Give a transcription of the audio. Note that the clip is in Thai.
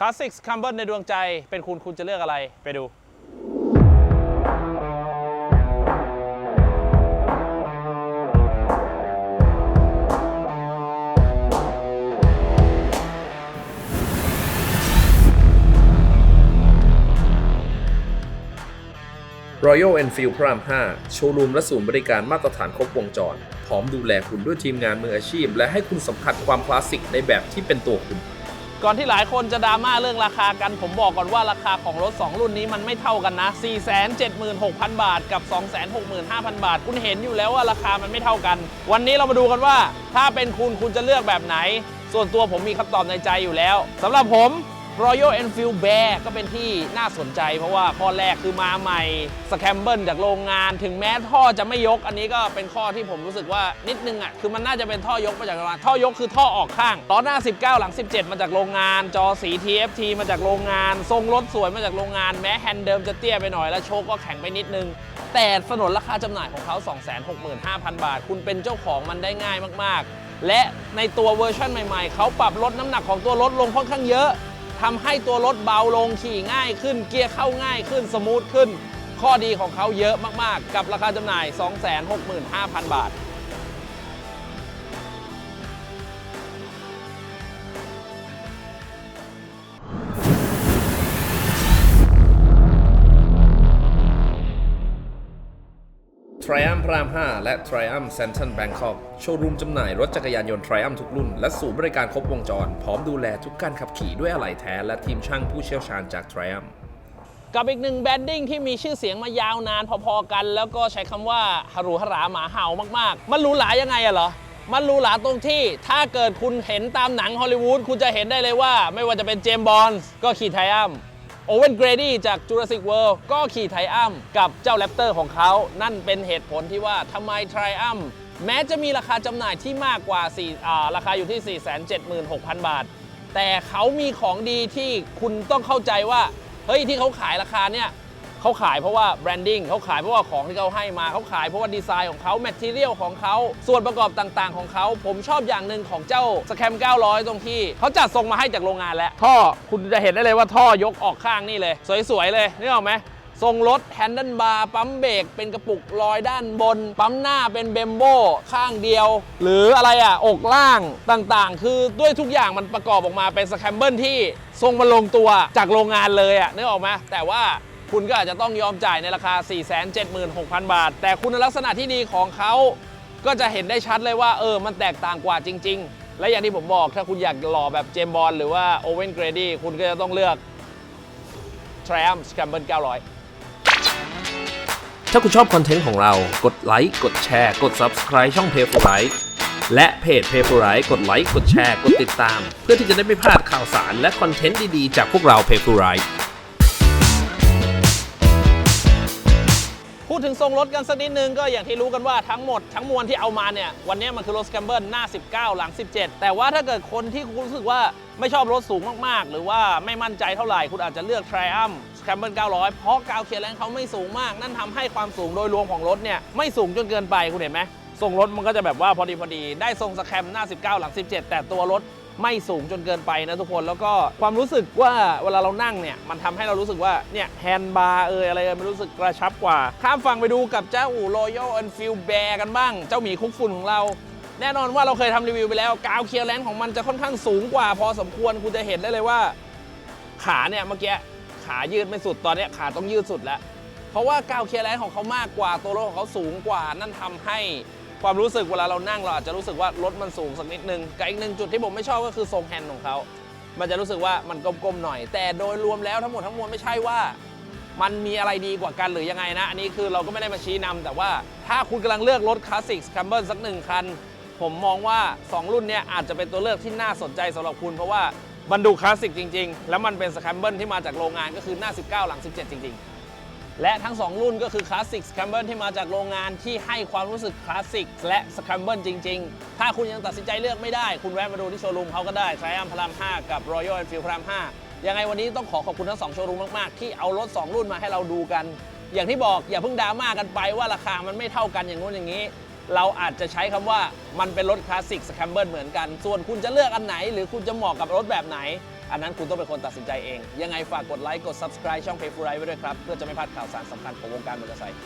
คลาสสิกคัมเบิลในดวงใจ เป็นคุณคุณจะเลือกอะไรไปดู Royal Enfield พระราม 5 โชว์รูมและศูนย์บริการมาตรฐานครบวงจร พร้อมดูแลคุณด้วยทีมงานมืออาชีพ และให้คุณสัมผัสความคลาสสิกในแบบที่เป็นตัวคุณ ก่อนที่หลายคนจะดราม่าเรื่องราคากัน ผมบอกก่อนว่าราคาของรถ 2 รุ่นนี้มันไม่เท่ากันนะ 476,000 บาทกับ 265,000 บาท คุณเห็นอยู่แล้วว่าราคามันไม่เท่ากัน วันนี้เรามาดูกันว่า ถ้าเป็นคุณคุณจะเลือกแบบไหน ส่วนตัวผมมีคำตอบในใจอยู่แล้วสำหรับผม Royal Enfield Bear ก็เป็นที่น่าสนใจ เพราะว่าข้อแรกคือมาใหม่สแคมเบิลจากโรงงาน ถึงแม้ท่อจะไม่ยก อันนี้ก็เป็นข้อที่ผมรู้สึกว่านิดนึงอะคือมันน่าจะเป็นท่อยกมาจากโรงงานท่อยกคือท่อออกข้างล้อหน้า 19 หลัง 17 มาจากโรงงาน จอสี TFT มาจากโรงงาน ทรงรถสวยมาจากโรงงานแม้แฮนด์เดิมจะเตี้ยไปหน่อยแล้วโชคก็แข็งไปนิดนึงแต่สนนราคาจำหน่ายของเขา 265,000 บาท คุณเป็นเจ้าของมันได้ง่ายมาก ๆ และในตัวเวอร์ชันใหม่ ๆ เขาปรับลดน้ำหนักของตัวรถลงค่อนข้างเยอะ ทำให้ตัวรถเบาลงขี่ง่ายขึ้น เกียร์เข้าง่ายขึ้นสมูทขึ้น ข้อดีของเขาเยอะมากๆ กับราคาจำหน่าย 265,000 บาท Triumph พระราม 5 และ Triumph Central Bangkok โชว์รูมจำหน่ายรถจักรยานยนต์ Triumph ทุกรุ่น และศูนย์บริการครบวงจร พร้อมดูแลทุกการขับขี่ด้วยอะไหล่แท้ และทีมช่างผู้เชี่ยวชาญจาก Triumph กับอีกหนึ่งแบรนดิ้งที่มีชื่อเสียงมายาวนานพอๆกัน แล้วก็ใช้คำว่าหรูหราหมาเห่ามากๆ มันหรูหรายังไงอะเหรอ มันหรูหราตรงที่ถ้าเกิดคุณเห็นตามหนังฮอลลีวูดคุณจะเห็นได้เลยว่า ไม่ว่าจะเป็นเจมส์บอนด์ก็ขี่ไทอัม โอเวนเกรดี้จาก Jurassic World ก็ขี่ไทอัมกับเจ้าแรปเตอร์ของเขา นั่นเป็นเหตุผลที่ว่าทำไมไทอัมแม้จะมีราคาจำหน่ายที่มากกว่า4อ่าราคาอยู่ที่ 476,000 บาท แต่เขามีของดีที่คุณต้องเข้าใจว่า เฮ้ยที่เขาขายราคาเนี่ย เขาขายเพราะว่าแบรนดิ้งเขาขายเพราะว่าของที่เขาให้มาเขาขายเพราะว่าดีไซน์ของเขาแมทเทียลของเขาส่วนประกอบต่างๆ ของเขาผมชอบอย่างหนึ่งของเจ้าสแคม900 ตรงที่เขาจัดส่งมาให้จากโรงงานแล้ว ท่อคุณจะเห็นได้เลยว่าท่อยกออกข้างนี่เลย สวยๆเลยนึกออกไหมทรงรถแฮนด์บาร์ปั๊มเบรกเป็นกระปุกลอยด้านบน ปั๊มหน้าเป็นเบมโบข้างเดียว หรืออะไรอะ อกล่างต่างๆ คือด้วยทุกอย่างมันประกอบออกมาเป็นสแคมเบิลที่ทรงมันลงตัวจากโรงงานเลยอะนึกออกไหมแต่ว่า คุณก็อาจจะต้องยอมจ่ายในราคา 476,000 บาท แต่คุณลักษณะที่ดีของเขาก็จะเห็นได้ชัดเลยว่าเออ มันแตกต่างกว่าจริง ๆ และอย่างที่ผมบอกถ้าคุณอยากหล่อแบบเจมบอลหรือว่าโอเวนเกรดี้คุณก็จะต้องเลือก Triumph Scramble 900 ถ้าคุณชอบคอนเทนต์ของเรากดไลค์กดแชร์กด Subscribe ช่อง p a y f o r i g h t และเพจ p a y f o r i g h t กดไลค์กดแชร์กดติดตาม เพื่อที่จะได้ไม่พลาดข่าวสารและคอนเทนต์ดี ๆ จากพวกเรา p a y ถึงทรงรถกันสักนิดนึงก็อย่างที่รู้กันว่าทั้งหมดทั้งมวลที่เอามาเนี่ยวันนี้มันคือรถสแคมเบิลหน้า 19 หลัง 17 แต่ว่าถ้าเกิดคนที่คุณรู้สึกว่าไม่ชอบรถสูงมากๆ หรือว่าไม่มั่นใจเท่าไหร่คุณอาจจะเลือก Triumph Scramble 900 เพราะกาวเคลียร์แรงเขาไม่สูงมาก นั่นทำให้ความสูงโดยรวมของรถเนี่ยไม่สูงจนเกินไปคุณเห็นไหมทรงรถมันก็จะแบบว่าพอดีพอดีได้ทรงสแคมหน้า 19 หลัง 17 แต่ตัวรถ ไม่สูงจนเกินไปนะทุกคนแล้วก็ความรู้สึกว่าเวลาเรานั่งเนี่ยมันทำให้เรารู้สึกว่าเนี่ยแฮนด์บาร์เอยอะไรเอยมันรู้สึกกระชับกว่า ข้ามฝั่งไปดูกับเจ้า Royal Enfield Bear กันบ้าง เจ้าหมีคุกฝุ่นของเราแน่นอนว่าเราเคยทำรีวิวไปแล้วกาวเคลียร์แลนด์ของมันจะค่อนข้างสูงกว่า พอสมควรคุณจะเห็นได้เลยว่า ขาเนี่ยเมื่อกี้ขายืดไม่สุดตอนเนี้ยขาต้องยืดสุดแล้ว เพราะว่ากาวเคลียร์แลนด์ของเขามากกว่าตัวรถของเขาสูงกว่า นั่นทำให้ ความรู้สึกเวลาเรานั่งเราอาจจะรู้สึกว่ารถมันสูงสักนิดนึงกับอีกหนึ่งจุดที่ผมไม่ชอบก็คือทรงแฮนด์ของเขา มันจะรู้สึกว่ามันกลมๆหน่อย แต่โดยรวมแล้วทั้งหมดทั้งมวลไม่ใช่ว่า มันมีอะไรดีกว่ากันหรือยังไงนะ อันนี้คือเราก็ไม่ได้มาชี้นำแต่ว่าถ้าคุณกำลังเลือกรถคลาสสิกสแคมเบิลสักหนึ่งคัน ผมมองว่า 2 รุ่นนี้อาจจะเป็นตัวเลือกที่น่าสนใจสำหรับคุณเพราะว่ามันดูคลาสสิกจริง ๆ แล้วมันเป็นสแคมเบิลที่มาจากโรงงานก็คือหน้า 19 หลัง 17 จริง ๆ และทั้ง 2 รุ่นก็คือคลาสสิกสแคมเบิลที่มาจากโรงงานที่ให้ความรู้สึกคลาสสิกและสแคมเบิลจริง ๆ ถ้าคุณยังตัดสินใจเลือกไม่ได้ คุณแวะมาดูที่โชว์รูมเขาก็ได้ t r i u m p พระราม 5 กับ Royal Enfield พระราม 5 ยังไงวันนี้ต้องขอขอบคุณทั้งสองโชว์รูมมาก ๆ ที่เอารถ 2 รุ่นมาให้เราดูกัน อย่างที่บอกอย่าเพิ่งดราม่ากันไปว่าราคามันไม่เท่ากันอย่างนู้นอย่างนี้ เราอาจจะใช้คำว่ามันเป็นรถคลาสสิกสแคมเบิลเหมือนกัน ส่วนคุณจะเลือกอันไหน หรือคุณจะเหมาะกับรถแบบไหน อันนั้นคุณต้องเป็นคนตัดสินใจเอง ยังไงฝากกดไลค์กด subscribe ช่อง p a y f u r i ไว้ด้วยครับ เพื่อจะไม่พลาดข่าวสารสำคัญของวงการมอเตอร์ไซค์